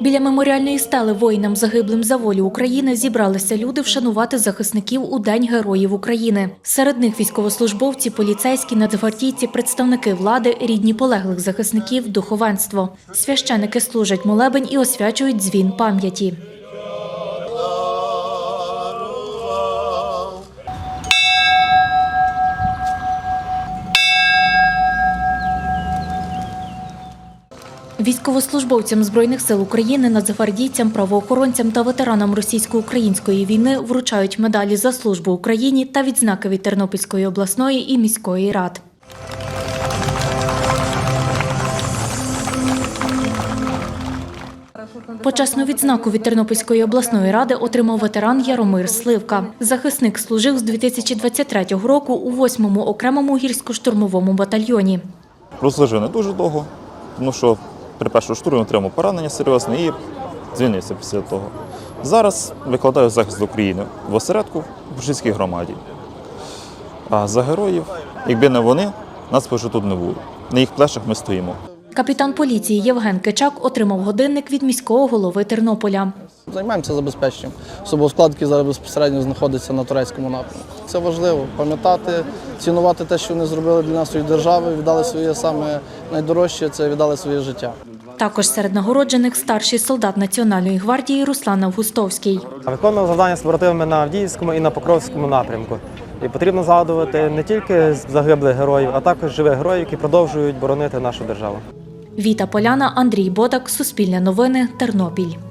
Біля меморіальної стели воїнам загиблим за волю України зібралися люди вшанувати захисників у День Героїв України. Серед них військовослужбовці, поліцейські, нацгвардійці, представники влади, рідні полеглих захисників, духовенство. Священики служать молебень і освячують дзвін пам'яті. Військовослужбовцям Збройних сил України, нацгвардійцям, правоохоронцям та ветеранам російсько-української війни вручають медалі за службу Україні та відзнаки від Тернопільської обласної і міської рад. Почесну відзнаку від Тернопільської обласної ради отримав ветеран Яромир Сливка. Захисник служив з 2023 року у 8-му окремому гірсько-штурмовому батальйоні. Прослужив не дуже довго, тому що при першому штурмі отримав поранення серйозне і звільнився після того. Зараз викладаю захист України в осередку в Бужицькій громаді. А за героїв, якби не вони, нас вже тут не було. На їх плечах ми стоїмо. Капітан поліції Євген Кичак отримав годинник від міського голови Тернополя. Займаємося забезпеченням. Особовий склад, який зараз безпосередньо знаходиться на турецькому напрямку. Це важливо пам'ятати, цінувати те, що вони зробили для нашої держави, віддали своє саме найдорожче це віддали своє життя. Також серед нагороджених старший солдат Національної гвардії Руслан Августовський. Виконував завдання з побратимами на Авдіївському і на Покровському напрямку. І потрібно згадувати не тільки загиблих героїв, а також живих героїв, які продовжують боронити нашу державу. Віта Поляна, Андрій Бодак, Суспільне новини, Тернопіль.